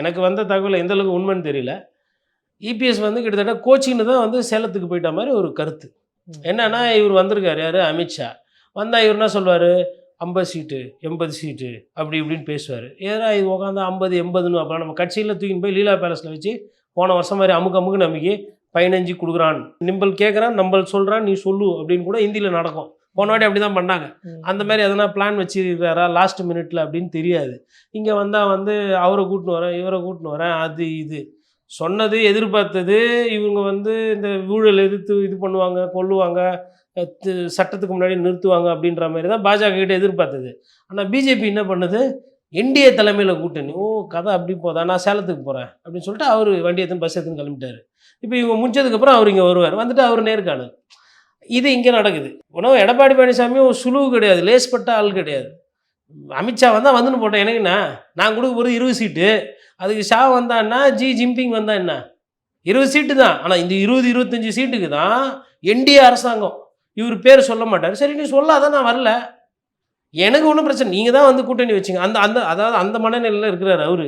எனக்கு வந்த தகவல் எந்த அளவுக்கு உண்மைன்னு தெரியல. இபிஎஸ் வந்து கிட்டத்தட்ட கோச்சிங்னு தான் வந்து சேலத்துக்கு போயிட்ட மாதிரி ஒரு கருத்து. என்னன்னா இவர் வந்திருக்காரு யார்? அமித்ஷா வந்தால் இவர் என்ன சொல்வார்? ஐம்பது சீட்டு எண்பது சீட்டு அப்படி இப்படின்னு பேசுவார். ஏன்னா இது உட்காந்து ஐம்பது எண்பதுன்னு அப்போ நம்ம கட்சியில் தூக்கின்னு போய் லீலா பேலஸில் வச்சு போன வருஷம் மாதிரி அமுக்கு அமுக்கு நம்பிக்கை பதினஞ்சு கொடுக்குறான். நிம்பல் கேட்குறான் நம்பல் சொல்கிறான் நீ சொல்லு அப்படின்னு கூட ஹிந்தியில் நடக்கும். போன வாட்டி அப்படி தான் பண்ணாங்க அந்த மாதிரி எதனா பிளான் வச்சிருக்காரா? லாஸ்ட் மினிட்ல அப்படின்னு தெரியாது. இங்கே வந்தால் வந்து அவரை கூட்டின்னு வரேன் இவரை கூட்டின்னு வரேன் அது இது. சொன்னது எதிர்பார்த்தது இவங்க வந்து இந்த ஊழல் எதிர்த்து இது பண்ணுவாங்க கொல்லுவாங்க சட்டத்துக்கு முன்னாடி நிறுத்துவாங்க அப்படின்ற மாதிரி தான் பாஜக கிட்ட எதிர்பார்த்தது. ஆனால் பிஜேபி என்ன பண்ணுது? என்டிஏ தலைமையில் கூட்டணி. ஓ கதை அப்படி போதா? நான் சேலத்துக்கு போகிறேன் அப்படின்னு சொல்லிட்டு அவர் வண்டி எடுத்துன்னு பஸ் எடுத்துன்னு கிளம்பிட்டாரு. இப்போ இவங்க முடிச்சதுக்கப்புறம் அவர் இங்கே வருவார். வந்துட்டு அவர் நேர்காணல். இது இங்கே நடக்குது. உணவு எடப்பாடி பழனிசாமி ஒரு சுழுவு கிடையாது லேஸ்பட்ட ஆள் கிடையாது. அமித்ஷா வந்தால் வந்துன்னு போட்டேன். எனக்குண்ணா நான் கொடுக்க போகிறது இருபது சீட்டு. அதுக்கு ஷா வந்தான்னா ஜி ஜின்பிங் வந்தா என்ன? இருபது சீட்டு தான். ஆனால் இந்த இருபது இருபத்தஞ்சி சீட்டுக்கு தான் என்டிஏ அரசாங்கம். இவர் பேர் சொல்ல மாட்டார். சரி நீ சொல்லாத நான் வரல. எனக்கு ஒன்றும் பிரச்சனை நீங்கள் தான் வந்து கூட்டணி வச்சிங்க. அந்த அந்த அதாவது அந்த மனநிலையில் இருக்கிறார் அவரு.